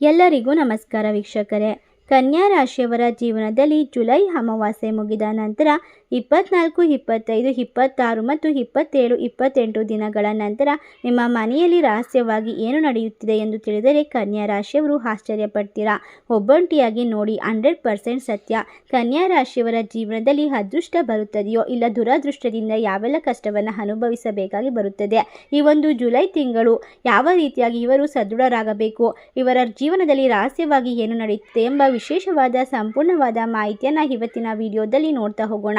ಎಲ್ಲರಿಗೂ ನಮಸ್ಕಾರ ವೀಕ್ಷಕರೇ. ಕನ್ಯಾ ರಾಶಿಯವರ ಜೀವನದಲ್ಲಿ ಜುಲೈ ಅಮಾವಾಸ್ಯೆ ಮುಗಿದ ನಂತರ ಇಪ್ಪತ್ನಾಲ್ಕು, ಇಪ್ಪತ್ತೈದು, ಇಪ್ಪತ್ತಾರು ಮತ್ತು ಇಪ್ಪತ್ತೇಳು, ಇಪ್ಪತ್ತೆಂಟು ದಿನಗಳ ನಂತರ ನಿಮ್ಮ ಮನೆಯಲ್ಲಿ ರಹಸ್ಯವಾಗಿ ಏನು ನಡೆಯುತ್ತಿದೆ ಎಂದು ತಿಳಿದರೆ ಕನ್ಯಾ ರಾಶಿಯವರು ಆಶ್ಚರ್ಯಪಡ್ತೀರಾ? ಒಬ್ಬಂಟಿಯಾಗಿ ನೋಡಿ, ಹಂಡ್ರೆಡ್ ಪರ್ಸೆಂಟ್ ಸತ್ಯ. ಕನ್ಯಾ ರಾಶಿಯವರ ಜೀವನದಲ್ಲಿ ಅದೃಷ್ಟ ಬರುತ್ತದೆಯೋ ಇಲ್ಲ ದುರದೃಷ್ಟದಿಂದ ಯಾವೆಲ್ಲ ಕಷ್ಟವನ್ನು ಅನುಭವಿಸಬೇಕಾಗಿ ಬರುತ್ತದೆ? ಈ ಒಂದು ಜುಲೈ ತಿಂಗಳು ಯಾವ ರೀತಿಯಾಗಿ ಇವರು ಸದೃಢರಾಗಬೇಕು? ಇವರ ಜೀವನದಲ್ಲಿ ರಹಸ್ಯವಾಗಿ ಏನು ನಡೆಯುತ್ತೆ ಎಂಬ ವಿಶೇಷವಾದ, ಸಂಪೂರ್ಣವಾದ ಮಾಹಿತಿಯನ್ನು ಇವತ್ತಿನ ವಿಡಿಯೋದಲ್ಲಿ ನೋಡ್ತಾ ಹೋಗೋಣ.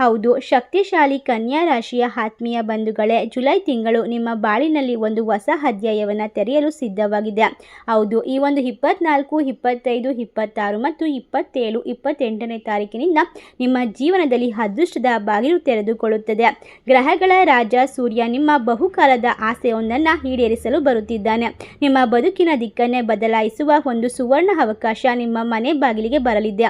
ಹೌದು, ಶಕ್ತಿಶಾಲಿ ಕನ್ಯಾ ರಾಶಿಯ ಆತ್ಮೀಯ ಬಂಧುಗಳೇ, ಜುಲೈ ತಿಂಗಳು ನಿಮ್ಮ ಬಾಳಿನಲ್ಲಿ ಒಂದು ಹೊಸ ಅಧ್ಯಾಯವನ್ನು ತೆರೆಯಲು ಸಿದ್ಧವಾಗಿದೆ. ಹೌದು, ಈ ಒಂದು ಇಪ್ಪತ್ನಾಲ್ಕು, ಇಪ್ಪತ್ತೈದು, ಇಪ್ಪತ್ತಾರು ಮತ್ತು ಇಪ್ಪತ್ತೇಳು, ಇಪ್ಪತ್ತೆಂಟನೇ ತಾರೀಕಿನಿಂದ ನಿಮ್ಮ ಜೀವನದಲ್ಲಿ ಅದೃಷ್ಟದ ಬಾಗಿಲು ತೆರೆದುಕೊಳ್ಳುತ್ತದೆ. ಗ್ರಹಗಳ ರಾಜ ಸೂರ್ಯ ನಿಮ್ಮ ಬಹುಕಾಲದ ಆಸೆಯೊಂದನ್ನು ಈಡೇರಿಸಲು ಬರುತ್ತಿದ್ದಾನೆ. ನಿಮ್ಮ ಬದುಕಿನ ದಿಕ್ಕನ್ನೇ ಬದಲಾಯಿಸುವ ಒಂದು ಸುವರ್ಣ ಅವಕಾಶ ನಿಮ್ಮ ಮನೆ ಬಾಗಿಲಿಗೆ ಬರಲಿದೆ.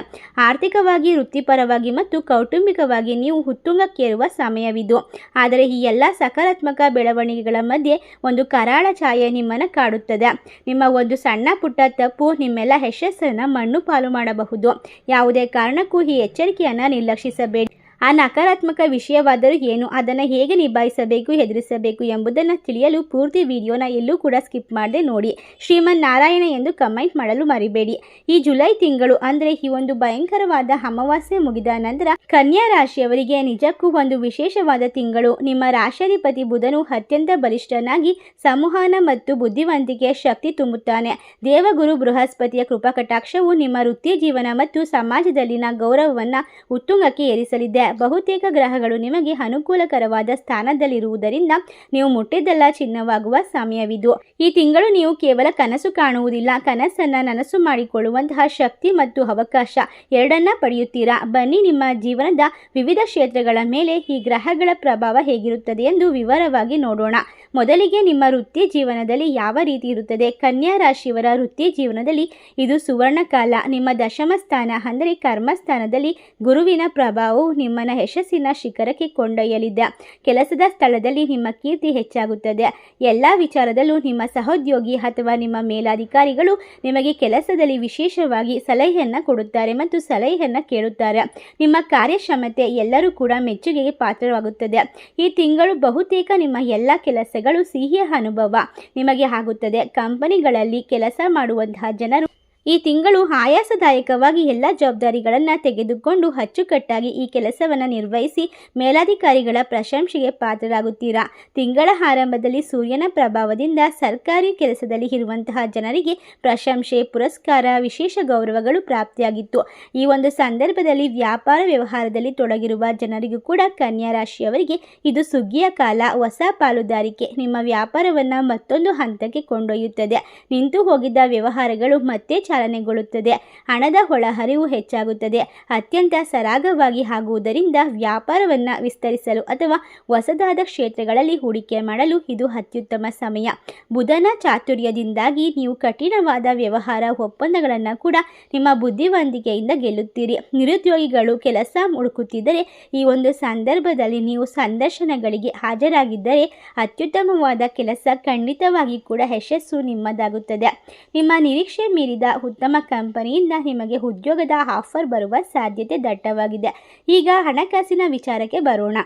ಆರ್ಥಿಕವಾಗಿ, ವೃತ್ತಿಪರವಾಗಿ ಮತ್ತು ಕೌಟುಂಬಿಕವಾಗಿ ನೀವು ಉತ್ತುಂಗಕ್ಕೇರುವ ಸಮಯವಿದು. ಆದರೆ ಈ ಎಲ್ಲ ಸಕಾರಾತ್ಮಕ ಬೆಳವಣಿಗೆಗಳ ಮಧ್ಯೆ ಒಂದು ಕರಾಳ ಛಾಯೆ ನಿಮ್ಮನ್ನು ಕಾಡುತ್ತದೆ. ನಿಮ್ಮ ಒಂದು ಸಣ್ಣ ಪುಟ್ಟ ತಪ್ಪು ನಿಮ್ಮೆಲ್ಲ ಯಶಸ್ಸನ್ನು ಮಣ್ಣು ಪಾಲು ಮಾಡಬಹುದು. ಯಾವುದೇ ಕಾರಣಕ್ಕೂ ಈ ಎಚ್ಚರಿಕೆಯನ್ನು ನಿರ್ಲಕ್ಷಿಸಬೇಡಿ. ಆ ನಕಾರಾತ್ಮಕ ವಿಷಯವಾದರೂ ಏನು? ಅದನ್ನು ಹೇಗೆ ನಿಭಾಯಿಸಬೇಕು ಎದುರಿಸಬೇಕು ಎಂಬುದನ್ನು ತಿಳಿಯಲು ಪೂರ್ತಿ ವಿಡಿಯೋನ ಎಲ್ಲೂ ಕೂಡ ಸ್ಕಿಪ್ ಮಾಡದೆ ನೋಡಿ. ಶ್ರೀಮನ್ ನಾರಾಯಣ ಎಂದು ಕಮೆಂಟ್ ಮಾಡಲು ಮರಿಬೇಡಿ. ಈ ಜುಲೈ ತಿಂಗಳು ಅಂದರೆ ಈ ಒಂದು ಭಯಂಕರವಾದ ಅಮಾವಾಸ್ಯೆ ಮುಗಿದ ನಂತರ ಕನ್ಯಾ ರಾಶಿಯವರಿಗೆ ನಿಜಕ್ಕೂ ಒಂದು ವಿಶೇಷವಾದ ತಿಂಗಳು. ನಿಮ್ಮ ರಾಷ್ಟ್ರಾಧಿಪತಿ ಬುಧನು ಅತ್ಯಂತ ಬಲಿಷ್ಠನಾಗಿ ಸಂವಹನ ಮತ್ತು ಬುದ್ಧಿವಂತಿಕೆಯ ಶಕ್ತಿ ತುಂಬುತ್ತಾನೆ. ದೇವಗುರು ಬೃಹಸ್ಪತಿಯ ಕೃಪಾ ಕಟಾಕ್ಷವು ನಿಮ್ಮ ವೃತ್ತಿ ಜೀವನ ಮತ್ತು ಸಮಾಜದಲ್ಲಿನ ಗೌರವವನ್ನು ಉತ್ತುಂಗಕ್ಕೆ ಏರಿಸಲಿದೆ. ಬಹುತೇಕ ಗ್ರಹಗಳು ನಿಮಗೆ ಅನುಕೂಲಕರವಾದ ಸ್ಥಾನದಲ್ಲಿರುವುದರಿಂದ ನೀವು ಮುಟ್ಟಿದ್ದೆಲ್ಲ ಚಿನ್ನವಾಗುವ ಸಮಯವಿದು. ಈ ತಿಂಗಳು ನೀವು ಕೇವಲ ಕನಸು ಕಾಣುವುದಿಲ್ಲ. ಕನಸನ್ನ ನನಸು ಮಾಡಿಕೊಳ್ಳುವಂತಹ ಶಕ್ತಿ ಮತ್ತು ಅವಕಾಶ ಎರಡನ್ನ ಪಡೆಯುತ್ತೀರಾ? ಬನ್ನಿ ನಿಮ್ಮ ಜೀವನದ ವಿವಿಧ ಕ್ಷೇತ್ರಗಳ ಮೇಲೆ ಈ ಗ್ರಹಗಳ ಪ್ರಭಾವ ಹೇಗಿರುತ್ತದೆ ಎಂದು ವಿವರವಾಗಿ ನೋಡೋಣ. ಮೊದಲಿಗೆ ನಿಮ್ಮ ವೃತ್ತಿ ಜೀವನದಲ್ಲಿ ಯಾವ ರೀತಿ ಇರುತ್ತದೆ? ಕನ್ಯಾ ರಾಶಿಯವರ ವೃತ್ತಿ ಜೀವನದಲ್ಲಿ ಇದು ಸುವರ್ಣ ಕಾಲ ನಿಮ್ಮ ದಶಮ ಸ್ಥಾನ ಅಂದರೆ ಕರ್ಮಸ್ಥಾನದಲ್ಲಿ ಗುರುವಿನ ಪ್ರಭಾವವು ನಿಮ್ಮನ್ನ ಯಶಸ್ಸಿನ ಶಿಖರಕ್ಕೆ ಕೊಂಡೊಯ್ಯಲಿದೆ ಕೆಲಸದ ಸ್ಥಳದಲ್ಲಿ ನಿಮ್ಮ ಕೀರ್ತಿ ಹೆಚ್ಚಾಗುತ್ತದೆ. ಎಲ್ಲ ವಿಚಾರದಲ್ಲೂ ನಿಮ್ಮ ಸಹೋದ್ಯೋಗಿ ಅಥವಾ ನಿಮ್ಮ ಮೇಲಾಧಿಕಾರಿಗಳು ನಿಮಗೆ ಕೆಲಸದಲ್ಲಿ ವಿಶೇಷವಾಗಿ ಸಲಹೆಯನ್ನು ಕೊಡುತ್ತಾರೆ ಮತ್ತು ಸಲಹೆಯನ್ನು ಕೇಳುತ್ತಾರೆ. ನಿಮ್ಮ ಕಾರ್ಯಕ್ಷಮತೆ ಎಲ್ಲರೂ ಕೂಡ ಮೆಚ್ಚುಗೆಗೆ ಪಾತ್ರವಾಗುತ್ತದೆ. ಈ ತಿಂಗಳು ಬಹುತೇಕ ನಿಮ್ಮ ಎಲ್ಲ ಕೆಲಸಗಳು ಸಿಹಿಯ ಅನುಭವ ನಿಮಗೆ ಆಗುತ್ತದೆ. ಕಂಪನಿಗಳಲ್ಲಿ ಕೆಲಸ ಮಾಡುವಂತಹ ಜನರು ಈ ತಿಂಗಳು ಆಯಾಸದಾಯಕವಾಗಿ ಎಲ್ಲ ಜವಾಬ್ದಾರಿಗಳನ್ನು ತೆಗೆದುಕೊಂಡು ಅಚ್ಚುಕಟ್ಟಾಗಿ ಈ ಕೆಲಸವನ್ನು ನಿರ್ವಹಿಸಿ ಮೇಲಾಧಿಕಾರಿಗಳ ಪ್ರಶಂಸೆಗೆ ಪಾತ್ರರಾಗುತ್ತೀರಾ? ತಿಂಗಳ ಆರಂಭದಲ್ಲಿ ಸೂರ್ಯನ ಪ್ರಭಾವದಿಂದ ಸರ್ಕಾರಿ ಕೆಲಸದಲ್ಲಿ ಇರುವಂತಹ ಜನರಿಗೆ ಪ್ರಶಂಸೆ, ಪುರಸ್ಕಾರ, ವಿಶೇಷ ಗೌರವಗಳು ಪ್ರಾಪ್ತಿಯಾಗಿತ್ತು. ಈ ಒಂದು ಸಂದರ್ಭದಲ್ಲಿ ವ್ಯಾಪಾರ ವ್ಯವಹಾರದಲ್ಲಿ ತೊಡಗಿರುವ ಜನರಿಗೂ ಕೂಡ ಕನ್ಯಾ ರಾಶಿಯವರಿಗೆ ಇದು ಸುಗ್ಗಿಯ ಕಾಲ, ಹೊಸ ಪಾಲುದಾರಿಕೆ. ನಿಮ್ಮ ವ್ಯಾಪಾರವನ್ನು ಮತ್ತೊಂದು ಹಂತಕ್ಕೆ ಕೊಂಡೊಯ್ಯುತ್ತದೆ. ನಿಂತು ಹೋಗಿದ್ದ ವ್ಯವಹಾರಗಳು ಮತ್ತೆ ಚಾಲನೆಗೊಳ್ಳುತ್ತದೆ ಹಣದ ಒಳಹರಿವು ಹೆಚ್ಚಾಗುತ್ತದೆ. ಅತ್ಯಂತ ಸರಾಗವಾಗಿ ಆಗುವುದರಿಂದ ವ್ಯಾಪಾರವನ್ನು ವಿಸ್ತರಿಸಲು ಅಥವಾ ಹೊಸದಾದ ಕ್ಷೇತ್ರಗಳಲ್ಲಿ ಹೂಡಿಕೆ ಮಾಡಲು ಇದು ಅತ್ಯುತ್ತಮ ಸಮಯ. ಬುಧನ ಚಾತುರ್ಯದಿಂದಾಗಿ ನೀವು ಕಠಿಣವಾದ ವ್ಯವಹಾರ ಒಪ್ಪಂದಗಳನ್ನು ಕೂಡ ನಿಮ್ಮ ಬುದ್ಧಿವಂತಿಕೆಯಿಂದ ಗೆಲ್ಲುತ್ತೀರಿ. ನಿರುದ್ಯೋಗಿಗಳು ಕೆಲಸ ಹುಡುಕುತ್ತಿದ್ದರೆ ಈ ಒಂದು ಸಂದರ್ಭದಲ್ಲಿ ನೀವು ಸಂದರ್ಶನಗಳಿಗೆ ಹಾಜರಾಗಿದ್ದರೆ ಅತ್ಯುತ್ತಮವಾದ ಕೆಲಸ ಖಂಡಿತವಾಗಿ ಕೂಡ ಯಶಸ್ಸು ನಿಮ್ಮದಾಗುತ್ತದೆ. ನಿಮ್ಮ ನಿರೀಕ್ಷೆ ಮೀರಿದ ಉತ್ತಮ ಕಂಪನಿಯಿಂದ ನಿಮಗೆ ಉದ್ಯೋಗದ ಆಫರ್ ಬರುವ ಸಾಧ್ಯತೆ ದಟ್ಟವಾಗಿದೆ. ಈಗ ಹಣಕಾಸಿನ ವಿಚಾರಕ್ಕೆ ಬರೋಣ.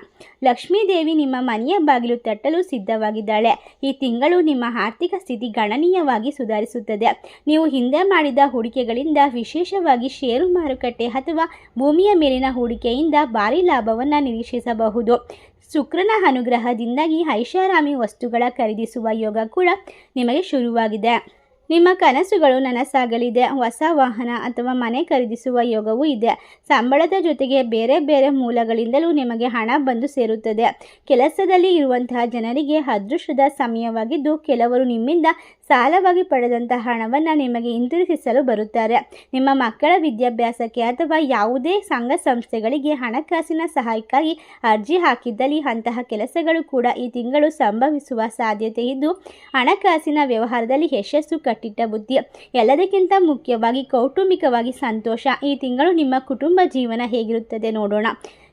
ಲಕ್ಷ್ಮೀದೇವಿ ನಿಮ್ಮ ಮನೆಯ ಬಾಗಿಲು ತಟ್ಟಲು ಸಿದ್ಧವಾಗಿದ್ದಾಳೆ. ಈ ತಿಂಗಳು ನಿಮ್ಮ ಆರ್ಥಿಕ ಸ್ಥಿತಿ ಗಣನೀಯವಾಗಿ ಸುಧಾರಿಸುತ್ತದೆ. ನೀವು ಹಿಂದೆ ಮಾಡಿದ ಹೂಡಿಕೆಗಳಿಂದ ವಿಶೇಷವಾಗಿ ಷೇರು ಮಾರುಕಟ್ಟೆ ಅಥವಾ ಭೂಮಿಯ ಮೇಲಿನ ಹೂಡಿಕೆಯಿಂದ ಭಾರಿ ಲಾಭವನ್ನು ನಿರೀಕ್ಷಿಸಬಹುದು. ಶುಕ್ರನ ಅನುಗ್ರಹದಿಂದಾಗಿ ಐಷಾರಾಮಿ ವಸ್ತುಗಳ ಖರೀದಿಸುವ ಯೋಗ ಕೂಡ ನಿಮಗೆ ಶುರುವಾಗಿದೆ. ನಿಮ್ಮ ಕನಸುಗಳು ನನಸಾಗಲಿದೆ. ಹೊಸ ವಾಹನ ಅಥವಾ ಮನೆ ಖರೀದಿಸುವ ಯೋಗವೂ ಇದೆ. ಸಂಬಳದ ಜೊತೆಗೆ ಬೇರೆ ಬೇರೆ ಮೂಲಗಳಿಂದಲೂ ನಿಮಗೆ ಹಣ ಬಂದು ಸೇರುತ್ತದೆ. ಕೆಲಸದಲ್ಲಿ ಇರುವಂತಹ ಜನರಿಗೆ ಅದೃಷ್ಟದ ಸಮಯವಾಗಿದ್ದು, ಕೆಲವರು ನಿಮ್ಮಿಂದ ಸಾಲವಾಗಿ ಪಡೆದಂತಹ ಹಣವನ್ನು ನಿಮಗೆ ಹಿಂತಿರುಗಿಸಲು ಬರುತ್ತಾರೆ. ನಿಮ್ಮ ಮಕ್ಕಳ ವಿದ್ಯಾಭ್ಯಾಸಕ್ಕೆ ಅಥವಾ ಯಾವುದೇ ಸಂಘ ಸಂಸ್ಥೆಗಳಿಗೆ ಹಣಕಾಸಿನ ಸಹಾಯಕ್ಕಾಗಿ ಅರ್ಜಿ ಹಾಕಿದ್ದಲ್ಲಿ ಅಂತಹ ಕೆಲಸಗಳು ಕೂಡ ಈ ತಿಂಗಳು ಸಂಭವಿಸುವ ಸಾಧ್ಯತೆ ಇದ್ದು, ಹಣಕಾಸಿನ ವ್ಯವಹಾರದಲ್ಲಿ ಯಶಸ್ಸು ಕಟ್ಟಿಟ್ಟ ಬುದ್ಧಿ. ಎಲ್ಲದಕ್ಕಿಂತ ಮುಖ್ಯವಾಗಿ ಕೌಟುಂಬಿಕವಾಗಿ ಸಂತೋಷ. ಈ ತಿಂಗಳು ನಿಮ್ಮ ಕುಟುಂಬ ಜೀವನ ಹೇಗಿರುತ್ತದೆ ನೋಡೋಣ.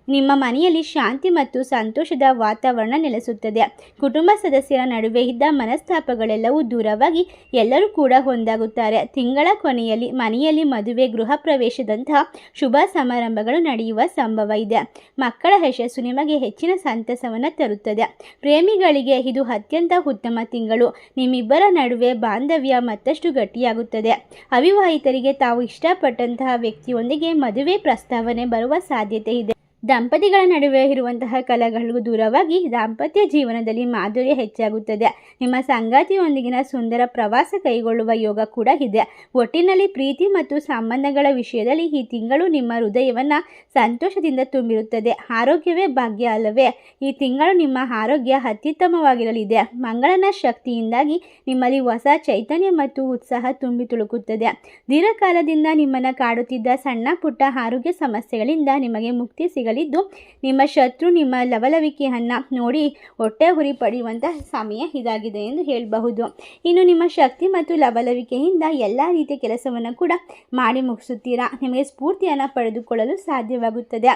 ನಿಮ್ಮ ಮನೆಯಲ್ಲಿ ಶಾಂತಿ ಮತ್ತು ಸಂತೋಷದ ವಾತಾವರಣ ನೆಲೆಸುತ್ತದೆ. ಕುಟುಂಬ ಸದಸ್ಯರ ನಡುವೆ ಇದ್ದ ಮನಸ್ತಾಪಗಳೆಲ್ಲವೂ ದೂರವಾಗಿ ಎಲ್ಲರೂ ಕೂಡ ಹೊಂದಾಗುತ್ತಾರೆ ತಿಂಗಳ ಕೊನೆಯಲ್ಲಿ ಮನೆಯಲ್ಲಿ ಮದುವೆ ಗೃಹ ಪ್ರವೇಶದಂತಹ ಶುಭ ಸಮಾರಂಭಗಳು ನಡೆಯುವ ಸಂಭವ ಇದೆ. ಮಕ್ಕಳ ಯಶಸ್ಸು ನಿಮಗೆ ಹೆಚ್ಚಿನ ಸಂತಸವನ್ನು ತರುತ್ತದೆ. ಪ್ರೇಮಿಗಳಿಗೆ ಇದು ಅತ್ಯಂತ ಉತ್ತಮ ತಿಂಗಳು. ನಿಮ್ಮಿಬ್ಬರ ನಡುವೆ ಬಾಂಧವ್ಯ ಮತ್ತಷ್ಟು ಗಟ್ಟಿಯಾಗುತ್ತದೆ. ಅವಿವಾಹಿತರಿಗೆ ತಾವು ಇಷ್ಟಪಟ್ಟಂತಹ ವ್ಯಕ್ತಿಯೊಂದಿಗೆ ಮದುವೆ ಪ್ರಸ್ತಾವನೆ ಬರುವ ಸಾಧ್ಯತೆ ಇದೆ. ದಂಪತಿಗಳ ನಡುವೆ ಇರುವಂತಹ ಕಲಗಳು ದೂರವಾಗಿ ದಾಂಪತ್ಯ ಜೀವನದಲ್ಲಿ ಮಾಧುರ್ಯ ಹೆಚ್ಚಾಗುತ್ತದೆ. ನಿಮ್ಮ ಸಂಗಾತಿಯೊಂದಿಗಿನ ಸುಂದರ ಪ್ರವಾಸ ಕೈಗೊಳ್ಳುವ ಯೋಗ ಕೂಡ ಇದೆ. ಒಟ್ಟಿನಲ್ಲಿ ಪ್ರೀತಿ ಮತ್ತು ಸಂಬಂಧಗಳ ವಿಷಯದಲ್ಲಿ ಈ ತಿಂಗಳು ನಿಮ್ಮ ಹೃದಯವನ್ನು ಸಂತೋಷದಿಂದ ತುಂಬಿರುತ್ತದೆ. ಆರೋಗ್ಯವೇ ಭಾಗ್ಯ ಅಲ್ಲವೇ? ಈ ತಿಂಗಳು ನಿಮ್ಮ ಆರೋಗ್ಯ ಅತ್ಯುತ್ತಮವಾಗಿರಲಿದೆ. ಮಂಗಳನ ಶಕ್ತಿಯಿಂದಾಗಿ ನಿಮ್ಮಲ್ಲಿ ಹೊಸ ಚೈತನ್ಯ ಮತ್ತು ಉತ್ಸಾಹ ತುಂಬಿ ತುಳುಕುತ್ತದೆ. ದೀರ್ಘಕಾಲದಿಂದ ನಿಮ್ಮನ್ನು ಕಾಡುತ್ತಿದ್ದ ಸಣ್ಣ ಪುಟ್ಟ ಆರೋಗ್ಯ ಸಮಸ್ಯೆಗಳಿಂದ ನಿಮಗೆ ಮುಕ್ತಿ ಸಿಗಲಿದ್ದು ನಿಮ್ಮ ಶತ್ರು ನಿಮ್ಮ ಲವಲವಿಕೆಯನ್ನು ನೋಡಿ ಹೊಟ್ಟೆ ಹುರಿ ಪಡೆಯುವಂತಹ ಸಮಯ ಇದಾಗಿದೆ ಎಂದು ಹೇಳಬಹುದು. ಇನ್ನು ನಿಮ್ಮ ಶಕ್ತಿ ಮತ್ತು ಲವಲವಿಕೆಯಿಂದ ಎಲ್ಲ ರೀತಿಯ ಕೆಲಸವನ್ನು ಕೂಡ ಮಾಡಿ ಮುಗಿಸುತ್ತೀರಾ? ನಿಮಗೆ ಸ್ಫೂರ್ತಿಯನ್ನು ಪಡೆದುಕೊಳ್ಳಲು ಸಾಧ್ಯವಾಗುತ್ತದೆ.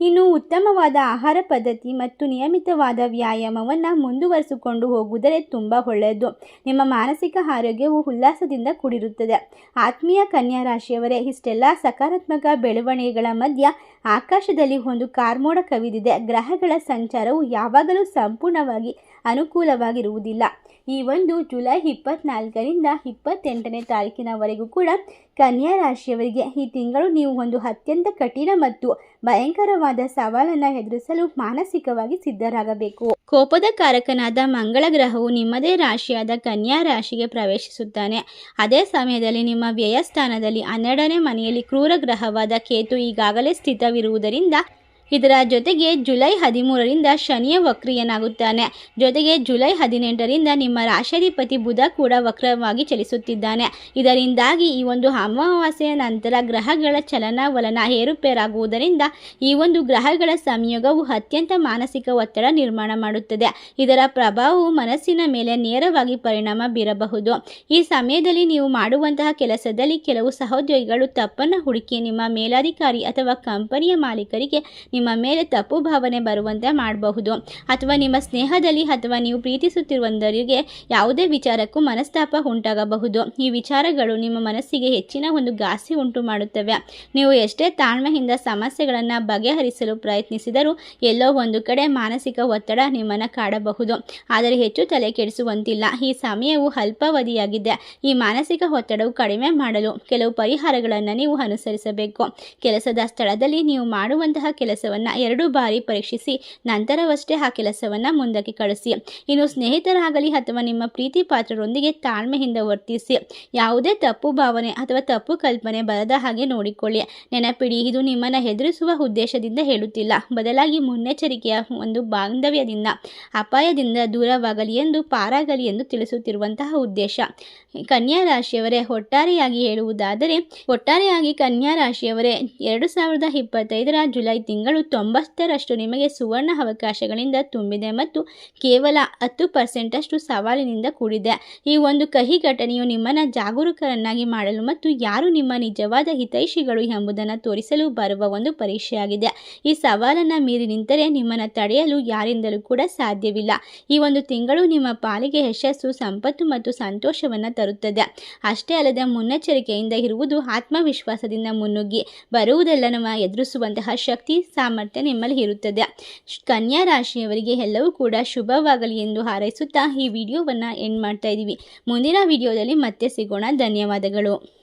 ಇನ್ನು ಉತ್ತಮವಾದ ಆಹಾರ ಪದ್ಧತಿ ಮತ್ತು ನಿಯಮಿತವಾದ ವ್ಯಾಯಾಮವನ್ನು ಮುಂದುವರಿಸಿಕೊಂಡು ಹೋಗುವುದರೆ ತುಂಬ ಒಳ್ಳೆಯದು. ನಿಮ್ಮ ಮಾನಸಿಕ ಆರೋಗ್ಯವು ಉಲ್ಲಾಸದಿಂದ ಕೂಡಿರುತ್ತದೆ. ಆತ್ಮೀಯ ಕನ್ಯಾ ರಾಶಿಯವರೇ, ಇಷ್ಟೆಲ್ಲ ಸಕಾರಾತ್ಮಕ ಬೆಳವಣಿಗೆಗಳ ಮಧ್ಯ ಆಕಾಶದಲ್ಲಿ ಒಂದು ಕಾರ್ಮೋಡ ಕವಿದಿದೆ. ಗ್ರಹಗಳ ಸಂಚಾರವು ಯಾವಾಗಲೂ ಸಂಪೂರ್ಣವಾಗಿ ಅನುಕೂಲವಾಗಿರುವುದಿಲ್ಲ. ಈ ಒಂದು ಜುಲೈ ಇಪ್ಪತ್ನಾಲ್ಕರಿಂದ ಇಪ್ಪತ್ತೆಂಟನೇ ತಾರೀಕಿನವರೆಗೂ ಕೂಡ ಕನ್ಯಾ ರಾಶಿಯವರಿಗೆ ಈ ತಿಂಗಳು ನೀವು ಒಂದು ಅತ್ಯಂತ ಕಠಿಣ ಮತ್ತು ಭಯಂಕರವಾದ ಸವಾಲನ್ನು ಎದುರಿಸಲು ಮಾನಸಿಕವಾಗಿ ಸಿದ್ಧರಾಗಬೇಕು. ಕೋಪದ ಕಾರಕನಾದ ಮಂಗಳ ಗ್ರಹವು ನಿಮ್ಮದೇ ರಾಶಿಯಾದ ಕನ್ಯಾ ರಾಶಿಗೆ ಪ್ರವೇಶಿಸುತ್ತಾನೆ. ಅದೇ ಸಮಯದಲ್ಲಿ ನಿಮ್ಮ ವ್ಯಯಸ್ಥಾನದಲ್ಲಿ ಹನ್ನೆರಡನೇ ಮನೆಯಲ್ಲಿ ಕ್ರೂರ ಗ್ರಹವಾದ ಕೇತು ಈಗಾಗಲೇ ಸ್ಥಿತವಿರುವುದರಿಂದ ಇದರ ಜೊತೆಗೆ ಜುಲೈ ಹದಿಮೂರರಿಂದ ಶನಿಯ ವಕ್ರಿಯನಾಗುತ್ತಾನೆ. ಜೊತೆಗೆ ಜುಲೈ ಹದಿನೆಂಟರಿಂದ ನಿಮ್ಮ ರಾಶಾಧಿಪತಿ ಬುಧ ಕೂಡ ವಕ್ರವಾಗಿ ಚಲಿಸುತ್ತಿದ್ದಾನೆ. ಇದರಿಂದಾಗಿ ಈ ಒಂದು ಅಮಾವಾಸ್ಯೆಯ ನಂತರ ಗ್ರಹಗಳ ಚಲನವಲನ ಏರುಪೇರಾಗುವುದರಿಂದ ಈ ಒಂದು ಗ್ರಹಗಳ ಸಂಯೋಗವು ಅತ್ಯಂತ ಮಾನಸಿಕ ಒತ್ತಡ ನಿರ್ಮಾಣ ಮಾಡುತ್ತದೆ. ಇದರ ಪ್ರಭಾವವು ಮನಸ್ಸಿನ ಮೇಲೆ ನೇರವಾಗಿ ಪರಿಣಾಮ ಬೀರಬಹುದು. ಈ ಸಮಯದಲ್ಲಿ ನೀವು ಮಾಡುವಂತಹ ಕೆಲಸದಲ್ಲಿ ಕೆಲವು ಸಹೋದ್ಯೋಗಿಗಳು ತಪ್ಪನ್ನು ಹುಡುಕಿ ನಿಮ್ಮ ಮೇಲಾಧಿಕಾರಿ ಅಥವಾ ಕಂಪನಿಯ ಮಾಲೀಕರಿಗೆ ನಿಮ್ಮ ಮೇಲೆ ತಪ್ಪು ಭಾವನೆ ಬರುವಂತೆ ಮಾಡಬಹುದು. ಅಥವಾ ನಿಮ್ಮ ಸ್ನೇಹದಲ್ಲಿ ಅಥವಾ ನೀವು ಪ್ರೀತಿಸುತ್ತಿರುವಂದರಿಗೆ ಯಾವುದೇ ವಿಚಾರಕ್ಕೂ ಮನಸ್ತಾಪ ಉಂಟಾಗಬಹುದು. ಈ ವಿಚಾರಗಳು ನಿಮ್ಮ ಮನಸ್ಸಿಗೆ ಹೆಚ್ಚಿನ ಒಂದು ಘಾಸಿ ಉಂಟು ಮಾಡುತ್ತವೆ. ನೀವು ಎಷ್ಟೇ ತಾಳ್ಮೆಯಿಂದ ಸಮಸ್ಯೆಗಳನ್ನು ಬಗೆಹರಿಸಲು ಪ್ರಯತ್ನಿಸಿದರೂ ಎಲ್ಲೋ ಒಂದು ಕಡೆ ಮಾನಸಿಕ ಒತ್ತಡ ನಿಮ್ಮನ್ನು ಕಾಡಬಹುದು. ಆದರೆ ಹೆಚ್ಚು ತಲೆ ಕೆಡಿಸುವಂತಿಲ್ಲ. ಈ ಸಮಯವು ಅಲ್ಪಾವಧಿಯಾಗಿದೆ. ಈ ಮಾನಸಿಕ ಒತ್ತಡವು ಕಡಿಮೆ ಮಾಡಲು ಕೆಲವು ಪರಿಹಾರಗಳನ್ನು ನೀವು ಅನುಸರಿಸಬೇಕು. ಕೆಲಸದ ಸ್ಥಳದಲ್ಲಿ ನೀವು ಮಾಡುವಂತಹ ಕೆಲಸವನ್ನು ಎರಡು ಬಾರಿ ಪರೀಕ್ಷಿಸಿ, ನಂತರವಷ್ಟೇ ಆ ಕೆಲಸವನ್ನು ಮುಂದಕ್ಕೆ ಕಳಿಸಿ. ಇನ್ನು ಸ್ನೇಹಿತರಾಗಲಿ ಅಥವಾ ನಿಮ್ಮ ಪ್ರೀತಿ ಪಾತ್ರರೊಂದಿಗೆ ತಾಳ್ಮೆಯಿಂದ ವರ್ತಿಸಿ. ಯಾವುದೇ ತಪ್ಪು ಭಾವನೆ ಅಥವಾ ತಪ್ಪು ಕಲ್ಪನೆ ಬರದ ಹಾಗೆ ನೋಡಿಕೊಳ್ಳಿ. ನೆನಪಿಡಿ, ಇದು ನಿಮ್ಮನ್ನು ಹೆದರಿಸುವ ಉದ್ದೇಶದಿಂದ ಹೇಳುತ್ತಿಲ್ಲ. ಬದಲಾಗಿ ಮುನ್ನೆಚ್ಚರಿಕೆಯ ಒಂದು ಬಾಂಧವ್ಯದಿಂದ, ಅಪಾಯದಿಂದ ದೂರವಾಗಲಿ ಎಂದು ಪಾರಾಗಲಿ ಎಂದು ತಿಳಿಸುತ್ತಿರುವಂತಹ ಉದ್ದೇಶ. ಕನ್ಯಾ ರಾಶಿಯವರೇ ಒಟ್ಟಾರೆಯಾಗಿ ಹೇಳುವುದಾದರೆ, ಒಟ್ಟಾರೆಯಾಗಿ ಕನ್ಯಾ ರಾಶಿಯವರೇ ಎರಡು ಸಾವಿರದ ಇಪ್ಪತ್ತೈದರ ಜುಲೈ ತಿಂಗಳು ತೊಂಬತ್ತರಷ್ಟು ನಿಮಗೆ ಸುವರ್ಣ ಅವಕಾಶಗಳಿಂದ ತುಂಬಿದೆ ಮತ್ತು ಕೇವಲ ಹತ್ತು ಪರ್ಸೆಂಟಷ್ಟು ಸವಾಲಿನಿಂದ ಕೂಡಿದೆ. ಈ ಒಂದು ಕಹಿ ಘಟನೆಯು ನಿಮ್ಮನ್ನು ಜಾಗರೂಕರನ್ನಾಗಿ ಮಾಡಲು ಮತ್ತು ಯಾರು ನಿಮ್ಮ ನಿಜವಾದ ಹಿತೈಷಿಗಳು ಎಂಬುದನ್ನು ತೋರಿಸಲು ಬರುವ ಒಂದು ಪರೀಕ್ಷೆಯಾಗಿದೆ. ಈ ಸವಾಲನ್ನು ಮೀರಿ ನಿಂತರೆ ನಿಮ್ಮನ್ನು ತಡೆಯಲು ಯಾರಿಂದಲೂ ಕೂಡ ಸಾಧ್ಯವಿಲ್ಲ. ಈ ಒಂದು ತಿಂಗಳು ನಿಮ್ಮ ಪಾಲಿಗೆ ಯಶಸ್ಸು, ಸಂಪತ್ತು ಮತ್ತು ಸಂತೋಷವನ್ನು ತರುತ್ತದೆ. ಅಷ್ಟೇ ಅಲ್ಲದೆ ಮುನ್ನೆಚ್ಚರಿಕೆಯಿಂದ ಇರುವುದು ಆತ್ಮವಿಶ್ವಾಸದಿಂದ ಮುನ್ನುಗ್ಗಿ ಬರುವುದೆಲ್ಲನೂ ಎದುರಿಸುವಂತಹ ಶಕ್ತಿ ಸಾಮರ್ಥ್ಯ ನಿಮ್ಮಲ್ಲಿ ಇರುತ್ತದೆ. ಕನ್ಯಾ ರಾಶಿಯವರಿಗೆ ಎಲ್ಲವೂ ಕೂಡ ಶುಭವಾಗಲಿ ಎಂದು ಹಾರೈಸುತ್ತಾ ಈ ವಿಡಿಯೋವನ್ನು ಎಂಡ್ ಮಾಡ್ತಾ ಇದ್ದೀವಿ ಮುಂದಿನ ವಿಡಿಯೋದಲ್ಲಿ ಮತ್ತೆ ಸಿಗೋಣ. ಧನ್ಯವಾದಗಳು.